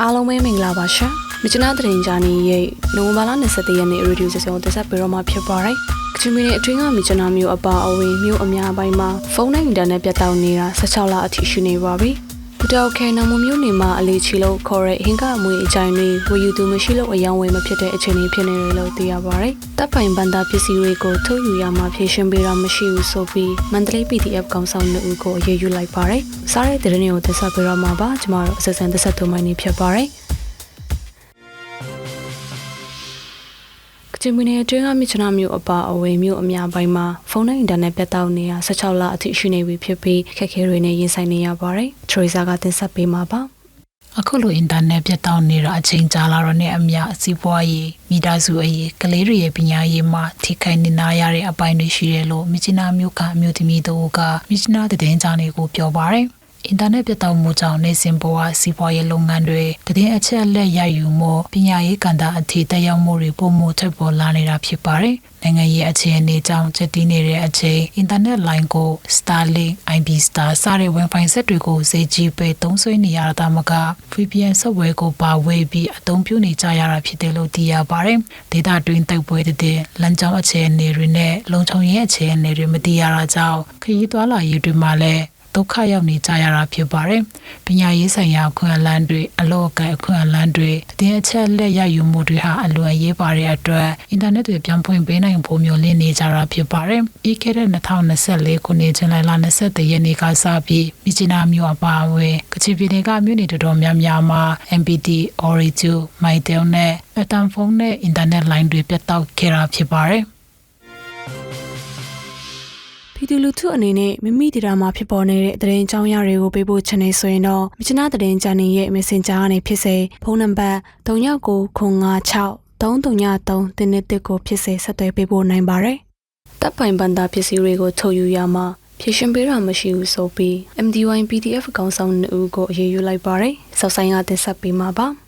အားလုံးပဲမင်္ဂလာပါရှင်။မြချနာတရင်ဂျာနီရဲ့နိုဝင်ဘာလ23ရက်နေ့ရေဒီယိုဆက်စုံတက်ဆက်ပြီးတော့မှဖြစ်ပါတယ်။ကချင်ပြည်နယ်အတွင်းကမြချနာမျိုးအပါအဝင်မျိုးအများပိုင်းမှာဖုန်းနဲ့အင်တာနက်ပြတ်တောက်နေတာ16လအထိရှိနေပါပြီ။ ဘူတောက်ခဲနမမျိုးနေမှာအလေးချီလို့ခေါ်တဲ့ဟင်ကအမွေအကြိုင်တွေဝယ်ယူသူမရှိလို့အယောင်ဝယ်မဖြစ်တဲ့အခြေအနေဖြစ်နေတယ်လို့သိရပါတယ်။တပ်ပိုင်ဘန်တာပစ္စည်းတွေကိုထုတ်ယူရမှာဖြည့်ရှင်းပေးတာမရှိဘူးဆိုပြီးမန္တလေး PDF ကောင်ဆောင်လူဦးကိုအရေးယူလိုက်ပါတယ်။စားတဲ့တဲ့ရင်ကိုသက်ဆက်ပေးတော့မှာပါ။ကျွန်တော်တို့အစစန်သက်ဆက်သွမိုင်းနေဖြစ်ပါတယ်။ ချင်ပြည်နယ်အတွင်းကမြချနာမျိုးအပါအဝင်မျိုးအများပိုင်းမှာဖုန်းနဲ့အင်တာနက်ပြတ်တောက်နေတာ16လအထိရှိနေပြီဖြစ်ပြီးခက်ခဲတွေနဲ့ရင်ဆိုင်နေရပါတယ်။ထရီဇာကတင်ဆက်ပေးမှာပါ။အခုလိုအင်တာနက်ပြတ်တောက်နေတာအချိန်ကြာလာတော့နဲ့အမျှစီးပွားရေးမိသားစုအရေးကလေးတွေရဲ့ပညာရေးမှာထိခိုက်နေနာရတဲ့အပိုင်းတွေရှိတယ်လို့မြချနာမျိုးကအမျိုးသမီးတို့ကမြချနာတဲ့တင်ကြနေကိုပြောပါတယ် အင်တာနက်ပြတ်တောက်မှုကြောင့်နေစဉ်ဘဝစီးပွားရေးလုပ်ငန်းတွေတည်င်းအချက်အလက်ရယူမှုပညာရေးကဏ္ဍအထိတက်ရောက်မှုတွေပုံမှုထပ်ပေါ်လာနေတာဖြစ်ပါတယ်။နိုင်ငံရေးအခြေအနေကြောင့်ချက်တီးနေတဲ့အချိန်အင်တာနက်လိုင်းကို Starlink, IP Star စတဲ့ Wi-Fi ဆက်တွေကိုဈေးကြီးပေးသုံးစွဲနေရတာမက VPN software ကိုပါဝယ်ပြီးအသုံးပြုနေကြရတာဖြစ်တယ်လို့သိရပါတယ်။ Data တွင်းတိုက်ပွဲတဲ့လမ်းကြောင်းအခြေအနေတွေနဲ့လုံခြုံရေးအခြေအနေတွေမသိရတာကြောင့်ခရီးသွားလာရေးတွေမှာလည်း ဒုက္ခရောက်နေကြရတာဖြစ်ပါတယ်။ပညာရေးဆိုင်ရာအခွင့်အလမ်းတွေအလို့အကဲအခွင့်အလမ်းတွေတည်အချက်လက်ရယူမှုတွေဟာအလွန်ရေးပါတဲ့အတွက်အင်တာနက်တွေပြောင်းဖွင့်ပေးနိုင်ဖို့မျိုးလင်းနေကြတာဖြစ်ပါတယ်။ဤခဲ့တဲ့2024ခုနှစ်ဇန်နဝါရီလ23ရက်နေ့ကစပြီးမြစ်ချနာမြို့အပါအဝင်ကချင်ပြည်နယ်ကမြို့နယ်တော်တော်များများမှာ MPT, Origin, Mytel နဲ့အတန်ဖုန်းနဲ့အင်တာနက်လိုင်းတွေပြတ်တောက်ခဲ့တာဖြစ်ပါတယ်။ သူလူထုအနေနဲ့မိမိဒေတာမှာဖြစ်ပေါ်နေတဲ့သတင်းကြောင်းရတွေကိုပေးပို့ချင်နေဆိုရင်တော့မြချနာသတင်းဂျာနေရဲ့ Messenger ကနေဖြစ်စေဖုန်းနံပါတ်3996 333တင်းတစ်ကိုဖြစ်စေဆက်သွယ်ပေးပို့နိုင်ပါတယ်။တပ်ပိုင်ဘန်တာပစ္စည်းတွေကိုထုတ်ယူရမှာဖြည့်ရှင်ပေးတာမရှိဘူးဆိုပြီး MDY PDF အကောင့်ဆောင်2ဦးကိုအရေးယူလိုက်ပါတယ်။စောက်ဆိုင်ကတင်ဆက်ပေးမှာပါ။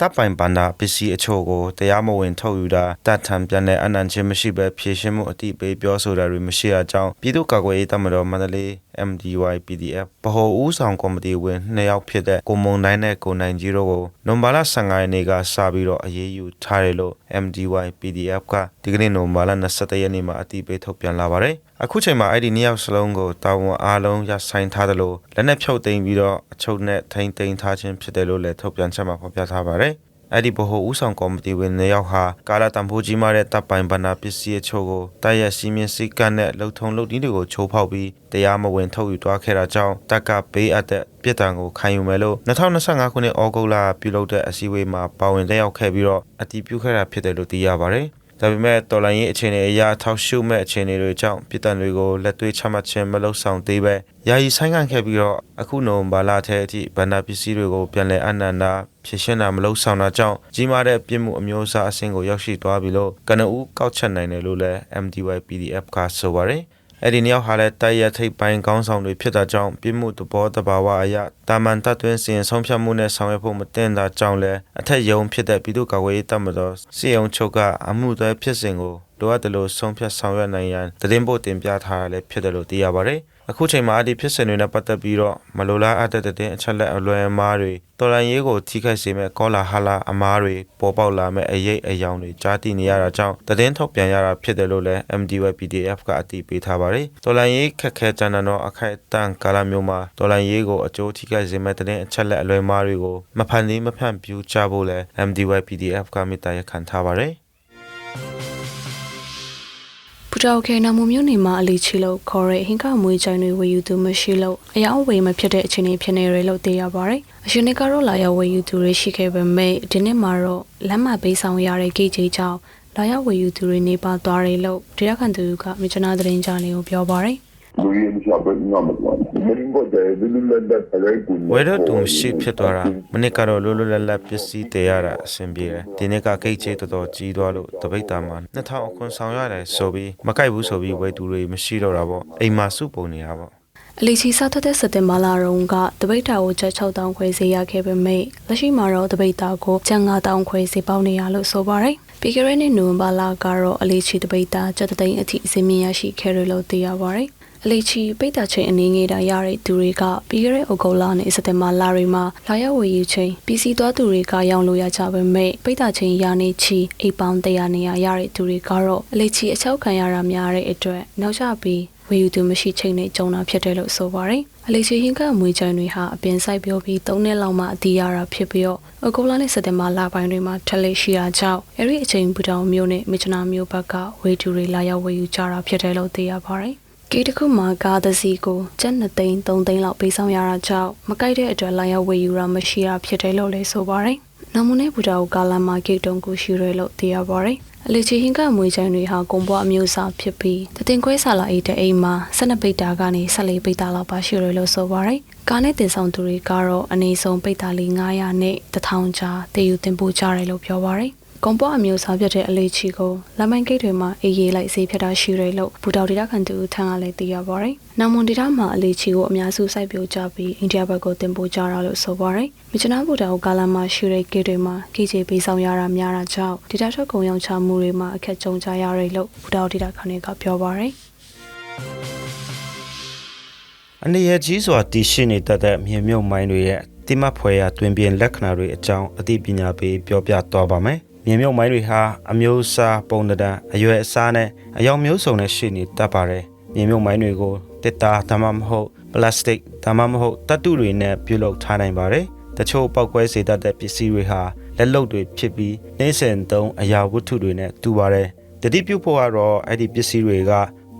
တပ်ပိုင်ပန္နာပစ္စည်းအချို့ကိုတရားမဝင်ထုတ်ယူတာတတ်ထံပြန်တဲ့အနံ့ချင်းမရှိဘဲဖြည့်ရှင်းမှုအတိပေးပြောဆိုတာတွေမရှိအကြောင်းပြည်သူ့ကာကွယ်ရေးတပ်မတော်မန္တလေး MDY PDF ဗဟိုဦးဆောင်ကော်မတီဝင်နှစ်ယောက်ဖြစ်တဲ့ကိုမုံတိုင်းနဲ့ကိုနိုင်ကြီးတို့ကိုနိုဝင်ဘာလ15ရက်နေ့ကစပြီးတော့အရေးယူထားတယ်လို့ MDY PDF ကဒီကနေ့နိုဝင်ဘာလ21ရက်နေ့မှာအတိပေးထုတ်ပြန်လာပါတယ် အခုချိန်မှာအဲ့ဒီနှစ်ယောက်စလုံးကိုတာဝန်အားလုံးရဆိုင်ထားတယ်လို့လက်နက်ဖြုတ်သိမ်းပြီးတော့အချုပ်နဲ့ထိန်းသိမ်းထားခြင်းဖြစ်တယ်လို့လည်းထုတ်ပြန်ချက်မှာဖော်ပြထားပါတယ်အဲ့ဒီဗဟိုဦးဆောင်ကော်မတီဝင်နှစ်ယောက်ဟာကာလာတံဖိုးကြီးမားတဲ့တပ်ပိုင်ဗန္နာပစ္စည်းအချို့ကိုတိုက်ရိုက်စီးမြင်စိတ်ကန့်နဲ့လှုပ်ထုံလှုပ်ဒီတွေကိုချိုးဖောက်ပြီးတရားမဝင်ထုတ်ယူသွားခဲ့တာကြောင့်တပ်ကဘေးအပ်တဲ့ပြစ်ဒဏ်ကိုခံယူမယ်လို့2025ခုနှစ်ဩဂုတ်လပြုလုပ်တဲ့အစည်းအဝေးမှာပါဝင်တက်ရောက်ခဲ့ပြီးတော့အတည်ပြုခဲ့တာဖြစ်တယ်လို့သိရပါတယ်။ ဒါပေမဲ့တော်လိုင်းရေးအခြေအနေအရာထောက်ရှုမဲ့အခြေအနေတွေကြောင့်ပြည်တံတွေကိုလက်သွေးချမှတ်ခြင်းမလုပ်ဆောင်သေးပဲယာယီဆိုင်ငံ့ခဲ့ပြီးတော့အခုနိုဝင်ဘာလထဲအထိဗန္ဒပစ္စည်းတွေကိုပြန်လည်အနန္တာဖြစ်ရှင်းတာမလုပ်ဆောင်တာကြောင့်ကြီးမားတဲ့ပြစ်မှုအမျိုးအစားအဆင့်ကိုရောက်ရှိသွားပြီလို့ကနဦးကောက်ချက်နိုင်တယ်လို့လည်း MDY PDF ကဆိုပါတယ် အဲ့ဒီနှစ်ယောက်ဟာလည်းတိုက်ရထိပ်ပိုင်းကောင်းဆောင်တွေဖြစ်တာကြောင့်ပြစ်မှုသဘောတဘာဝအရာတာမန်တတ်သွင်းစီရင်ဆုံးဖြတ်မှုနဲ့ဆောင်ရွက်ဖို့မတင်တာကြောင့်လည်းအထက်ယုံဖြစ်တဲ့ပြည်သူ့ကာကွယ်ရေးတပ်မတော်စီယုံချုပ်ကအမှုသွဲဖြစ်စဉ်ကိုလိုအပ်တယ်လို့ဆုံးဖြတ်ဆောင်ရွက်နိုင်ရန်တည်င်းဖို့တင်ပြထားရလည်းဖြစ်တယ်လို့သိရပါတယ် အခုချိန်မှာအဒီဖြစ်စဉ်တွေနဲ့ပတ်သက်ပြီးတော့မလိုလားအပ်တဲ့တဲ့အချက်လက်အလွယ်အမားတွေတော်လန်ရေးကိုထိခိုက်စေမဲ့ကောလာဟာလာအမားတွေပေါ်ပေါက်လာမဲ့အရေးအယောင်တွေကြားသိနေရတာကြောင့်သတင်းထုတ်ပြန်ရတာဖြစ်တယ်လို့လည်း MDY PDF ကအတည်ပြုထားပါတယ်တော်လန်ရေးခက်ခဲကြမ်းတမ်းသောအခိုက်အတန့်ကာလမျိုးမှာတော်လန်ရေးကိုအကျိုးထိခိုက်စေမဲ့တဲ့အချက်လက်အလွယ်အမားတွေကိုမဖန်တီးမဖန်ပြူကြဖို့လည်း MDY PDF ကမေတ္တာရပ်ခံထားပါတယ် ပူတောက်ခဲနမမျိုးနေမှာအလီချီလို့ခေါ်တဲ့ဟင်ကမွေးချိုင်တွေဝယ်ယူသူမရှိလို့အယောင်ဝယ်မဖြစ်တဲ့အခြေအနေဖြစ်နေတယ်လို့သိရပါတယ်။အရှင်နေကတော့လာရောက်ဝယ်ယူသူတွေရှိခဲ့ပေမဲ့ဒီနေ့မှာတော့လမ်းမပေးဆောင်ရတဲ့ကိကြီးကြောင့်လာရောက်ဝယ်ယူသူတွေနေပါသွားတယ်လို့ဒေရခန်သူကမြချနာသတင်းကြားလေးကိုပြောပါတယ်။ William Shepherd Namatwan. Meaning ko tayo, nilulanda tayo kung ဝယ်တော့သူမရှိဖြစ်သွားတာမနစ်ကတော့လွတ်လွတ်လပ်လပ်ပစ္စည်းတည်ရတာအဆင်ပြေတယ်ဒီနေ့ကကိတ်ချေတော်တော်ကြီးသွားလို့တပိတ်တာမှာ2000အခွန်ဆောင်ရတယ်ဆိုပြီးမကိုက်ဘူးဆိုပြီးဝယ်သူတွေမရှိတော့တာပေါ့အိမ်မှာစုပုံနေတာပေါ့အလီချီစားထွက်တဲ့စက်တင်ဘာလတုန်းကတပိတ်တာကိုချက်6000ခွဲဈေးရခဲ့ပေမဲ့လက်ရှိမှာတော့တပိတ်တာကိုကျန်9000ခွဲဈေးပေါက်နေရလို့ဆိုပါတယ်။ပြီးခဲ့တဲ့နှစ်နိုဝင်ဘာလကတော့အလီချီတပိတ်တာချက်သိန်းအထိအစင်းမြင့်ရရှိခဲ့ရလို့သိရပါတယ်။ အလေးချီပိတ်တာချိန်အနေငယ်တာရတဲ့သူတွေကပြီးခဲ့တဲ့ဩဂုတ်လနဲ့စက်တင်ဘာလတွေမှာလာရောက်ဝယ်ယူချိန်ပြည်စီသွားသူတွေကရောင်းလို့ရကြပေမဲ့ပိတ်တာချိန်ရနေချီအိမ်ပေါင်း100နေရရတဲ့သူတွေကတော့အလေးချီအချောက်ခံရတာများတဲ့အတွက်နောက်ကျပြီးဝယ်ယူသူမရှိချိန်နဲ့ကြုံတာဖြစ်တယ်လို့ဆိုပါတယ်။အလေးချီဟင်ကအမွေချိုင်တွေဟာအပြင်ဆိုင်ပြောပြီး၃နှစ်လောက်မှအတီးရတာဖြစ်ပြီးတော့အကူလာနဲ့စက်တင်ဘာလပိုင်းတွေမှာထက်လက်ရှိရာကြောင့်အဲ့ဒီအချိန်ဘူတောင်မျိုးနဲ့မြချနာမျိုးဘက်ကဝယ်သူတွေလာရောက်ဝယ်ယူကြတာဖြစ်တယ်လို့သိရပါတယ်။ ဂေးတစ်ခုမှာကားတစ်စီးကိုကျပ်2သိန်း3သိန်းလောက်ပေးဆောင်ရတာကြောင့်မကိုက်တဲ့အတွက်လာရောက်ဝယ်ယူတာမရှိတာဖြစ်တယ်လို့လည်းဆိုပါတယ်။နမုန်နဲ့ဘူတာကိုကာလာမာဂေတုံကိုရှိရဲလို့သိရပါတယ်။အလီချီဟင်ကအမွေချိုင်တွေဟာကွန်ပွားအမျိုးအစားဖြစ်ပြီးတတင်ခွဲဆာလာအိတ်တဲ့အိမ်မှာ12ပိတ်တာကနေ14ပိတ်တာလောက်ပါရှိရလို့ဆိုပါရယ်ကားနဲ့တင်ဆောင်သူတွေကတော့အနေဆုံးပိတ်တာလေး900နဲ့1000ကြားတည်ယူတင်ပို့ကြတယ်လို့ပြောပါရယ် ကွန်ပွားအမျိုးအစားဖြစ်တဲ့အလေးချီကိုလမိုင်းဂိတ်တွေမှာအေးရေးလိုက်စေးဖြစ်တာရှိတယ်လို့ဘူတော်ဒေတာခံသူထံကလည်းသိရပါရယ်။နောင်မွန်ဒေတာမှာအလေးချီကိုအများစုစိုက်ပျိုးကြပြီးအိန္ဒိယဘက်ကိုတင်ပို့ကြတာလို့ဆိုပါရယ်။မြချနာဘူတာကိုကာလာမှာရှိတဲ့ဂိတ်တွေမှာကြီးကြီးပေးဆောင်ရတာများတာကြောင့်ဒေတာထွက်ကုန်ရောင်းချမှုတွေမှာအခက်ကြုံကြရတယ်လို့ဘူတော်ဒေတာခံကပြောပါရယ်။အနေရကြီးစွာတည်ရှိနေတတ်တဲ့မြေမြုပ်မိုင်းတွေရဲ့တိမဖွဲရာတွင်ပြင်လက္ခဏာတွေအကြောင်းအသိပညာပေးပြောပြသွားပါမယ်။ မြေမြုပ်မိုင်းတွေဟာအမျိုးအစားပုံသဏ္ဍာန်အရွယ်အစားနဲ့အယောင်မျိုးစုံနဲ့ရှိနေတတ်ပါတယ်။မြေမြုပ်မိုင်းတွေကိုတစ်တာဒါမှမဟုတ်ပလတ်စတစ်ဒါမှမဟုတ်တတ်တုတွေနဲ့ပြုလုပ်ထားနိုင်ပါတယ်။တချို့ပောက်ကွဲစေတတ်တဲ့ပစ္စည်းတွေဟာလက်လုပ်တွေဖြစ်ပြီးနှိမ့်စင်သုံးအရာဝတ္ထုတွေနဲ့တူပါတယ်။တတိပြုဖို့ကတော့အဲ့ဒီပစ္စည်းတွေက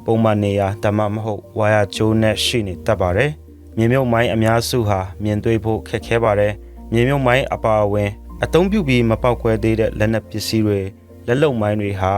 ပုံမှန်နေရာဒါမှမဟုတ်ဝါယာကျိုးနဲ့ရှိနေတတ်ပါတယ်။မြေမြုပ်မိုင်းအများစုဟာမြင်တွေ့ဖို့ခက်ခဲပါတယ်။မြေမြုပ်မိုင်းအပါအဝင် အသုံးပြုပြီးမပေါက်ကွဲသေးတဲ့လက်နက်ပစ္စည်းတွေလက်လုံမိုင်းတွေဟာ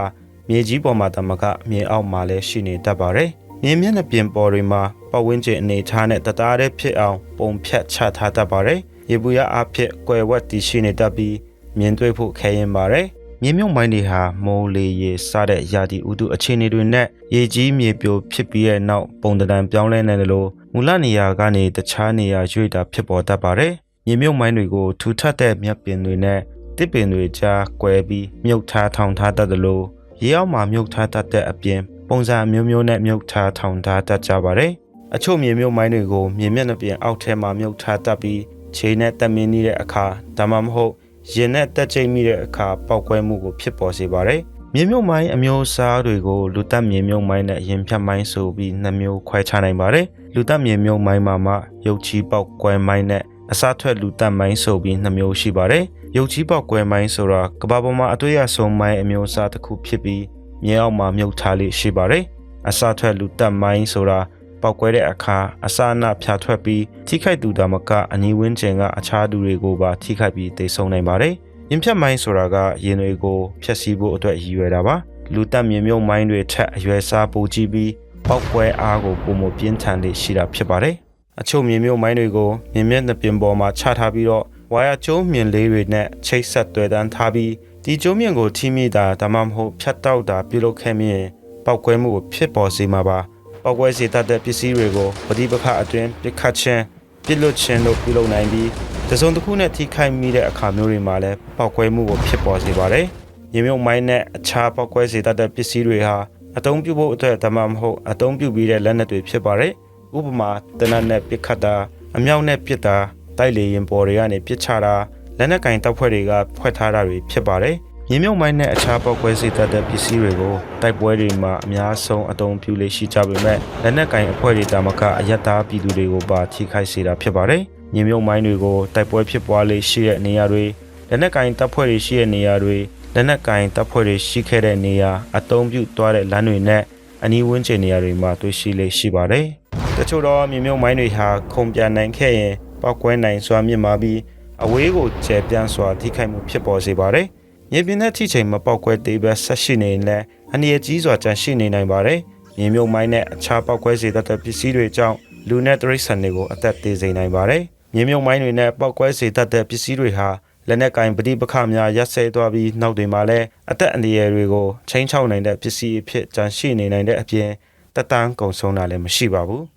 မြေကြီးပေါ်မှာတမကမြေအောက်မှာလည်းရှိနေတတ်ပါတယ်။မြေမျက်နှာပြင်ပေါ်တွေမှာပတ်ဝန်းကျင်အနေထားနဲ့တသားတည်းဖြစ်အောင်ပုံဖြတ်ချထားတတ်ပါတယ်။ရေပူရအဖြစ်ကွယ်ဝက်တည်ရှိနေတတ်ပြီးမြင်တွေ့ဖို့ခဲရင်ပါတယ်။မြေမြုပ်မိုင်းတွေဟာမိုးလေရေစတဲ့ရာသီဥတုအခြေအနေတွေနဲ့ရေကြီးမြေပြိုဖြစ်ပြီးတဲ့နောက်ပုံသဏ္ဍာန်ပြောင်းလဲနေတယ်လို့မူလနေရာကနေတခြားနေရာရွေ့တာဖြစ်ပေါ်တတ်ပါတယ်။ မြေမြုပ်မိုင်းတွေကိုထူထပ်တဲ့မြက်ပင်တွေနဲ့တစ်ပင်တွေကြားကွဲပြီးမြုပ်ထားထောင်ထားတတ်တယ်လို့ရေအောက်မှာမြုပ်ထားတတ်တဲ့အပြင်ပုံစံအမျိုးမျိုးနဲ့မြုပ်ထားထောင်ထားတတ်ကြပါတယ်။အချို့မြေမြုပ်မိုင်းတွေကိုမြေမျက်နှာပြင်အောက်ထဲမှာမြုပ်ထားတတ်ပြီးခြေနဲ့တက်မင်းနေတဲ့အခါဒါမှမဟုတ်ရင်နဲ့တက်ချိတ်မိတဲ့အခါပောက်ကွဲမှုကိုဖြစ်ပေါ်စေပါတယ်။မြေမြုပ်မိုင်းအမျိုးအစားတွေကိုလူတက်မြေမြုပ်မိုင်းနဲ့ရင်ဖြတ်မိုင်းဆိုပြီးနှစ်မျိုးခွဲခြားနိုင်ပါတယ်။လူတက်မြေမြုပ်မိုင်းမှာမှရုပ်ချီပောက်ကွဲမိုင်းနဲ့ အစားထွက်လူတက်မိုင်းဆိုပြီးနှစ်မျိုးရှိပါတယ်။ရုပ်ချီပောက်ကွဲမိုင်းဆိုတာကမ္ဘာပေါ်မှာအတွေ့အဆုံမိုင်းအမျိုးအစားတစ်ခုဖြစ်ပြီးမြေအောက်မှာမြုပ်ထားလေးရှိပါတယ်။အစားထွက်လူတက်မိုင်းဆိုတာပောက်ကွဲတဲ့အခါအစာအနဖြာထွက်ပြီးထိခိုက်သူဒါမကအနီးဝန်းကျင်ကအခြားသူတွေကိုပါထိခိုက်ပြီးသေဆုံးနိုင်ပါတယ်။ရင်ဖြတ်မိုင်းဆိုတာကရင်တွေကိုဖျက်ဆီးဖို့အတွက်ရည်ရွယ်တာပါ။လူတက်မြေမြုပ်မိုင်းတွေထက်အရွယ်စားပိုကြီးပြီးပောက်ကွဲအားကိုပုံမပြင်းထန်လေးရှိတာဖြစ်ပါတယ်။ အချို့မြေမြုပ်မိုင်းတွေကိုမြင်မျက်နှာပြင်ပေါ်မှာချထားပြီးတော့ဝါယာကျိုးမြင်လေးတွေနဲ့ချိတ်ဆက်တွေ့တန်းထားပြီးဒီကျိုးမြင်ကိုထိမိတာဒါမှမဟုတ်ဖြတ်တောက်တာပြုလုပ်ခဲ့မြင်ပောက်ကွဲမှုကိုဖြစ်ပေါ်စေမှာပါ။ပောက်ကွဲစေတတ်တဲ့ပစ္စည်းတွေကိုပဋိပက္ခအတွင်းပြစ်ခတ်ခြင်းပြစ်လွတ်ခြင်းတို့ပြုလုပ်နိုင်ပြီးတစုံတစ်ခုနဲ့ထိခိုက်မိတဲ့အခါမျိုးတွေမှာလည်းပောက်ကွဲမှုကိုဖြစ်ပေါ်စေပါတယ်။ရေမြုပ်မိုင်းနဲ့အခြားပောက်ကွဲစေတတ်တဲ့ပစ္စည်းတွေဟာအသုံးပြုဖို့အတွက်ဒါမှမဟုတ်အသုံးပြုပြီးတဲ့လက်နက်တွေဖြစ်ပါတယ်။ ဥပမာတနတ်နဲ့ပစ်ခတ်တာအမြောက်နဲ့ပစ်တာတိုက်လေရင်ပေါ်တွေကနေပစ်ချတာလက်နက်ကင်တပ်ဖွဲ့တွေကဖွဲ့ထားတာတွေဖြစ်ပါတယ်။မြေမြုပ်မိုင်းနဲ့အခြားပောက်ကွဲစေတတ်တဲ့ပစ္စည်းတွေကိုတိုက်ပွဲတွေမှာအများဆုံးအသုံးပြုလေ့ရှိကြပေမဲ့လက်နက်ကင်အဖွဲ့တွေတာမကအယက်သားပြည်သူတွေကိုပါထိခိုက်စေတာဖြစ်ပါတယ်။မြေမြုပ်မိုင်းတွေကိုတိုက်ပွဲဖြစ်ပွားလေ့ရှိတဲ့နေရာတွေလက်နက်ကင်တပ်ဖွဲ့တွေရှိတဲ့နေရာတွေလက်နက်ကင်တပ်ဖွဲ့တွေရှိခဲ့တဲ့နေရာအသုံးပြုသွားတဲ့လမ်းတွေနဲ့အနီးဝန်းကျင်နေရာတွေမှာတွေ့ရှိလေ့ရှိပါတယ်။ တချို့တော့မြေမြုပ်မိုင်းတွေဟာခုံပြန်နိုင်ခဲ့ရင်ပောက်ကွဲနိုင်စွာမြင့်မာပြီးအဝေးကိုကျယ်ပြန့်စွာထိခိုက်မှုဖြစ်ပေါ်စေပါတယ်။မြေပြင်တဲ့ထိချိန်မပေါက်ကွဲသေးပဲဆက်ရှိနေရင်လည်းအနည်းကြီးစွာကြန့်ရှိနေနိုင်ပါတယ်။မြေမြုပ်မိုင်းနဲ့အခြားပောက်ကွဲစေတတ်တဲ့ပစ္စည်းတွေကြောင့်လူနဲ့တရိတ်ဆန်တွေကိုအသက်သေစေနိုင်ပါတယ်။မြေမြုပ်မိုင်းတွေနဲ့ပောက်ကွဲစေတတ်တဲ့ပစ္စည်းတွေဟာလက်နက်ကင်ပဋိပက္ခများရပ်ဆဲသွားပြီးနောက်တွေမှာလည်းအသက်အန္တရာယ်တွေကိုချိန်ချောက်နိုင်တဲ့ပစ္စည်းအဖြစ်ကြန့်ရှိနေနိုင်တဲ့အပြင်တက်တန်းကုံဆုံးတာလည်းမရှိပါဘူး။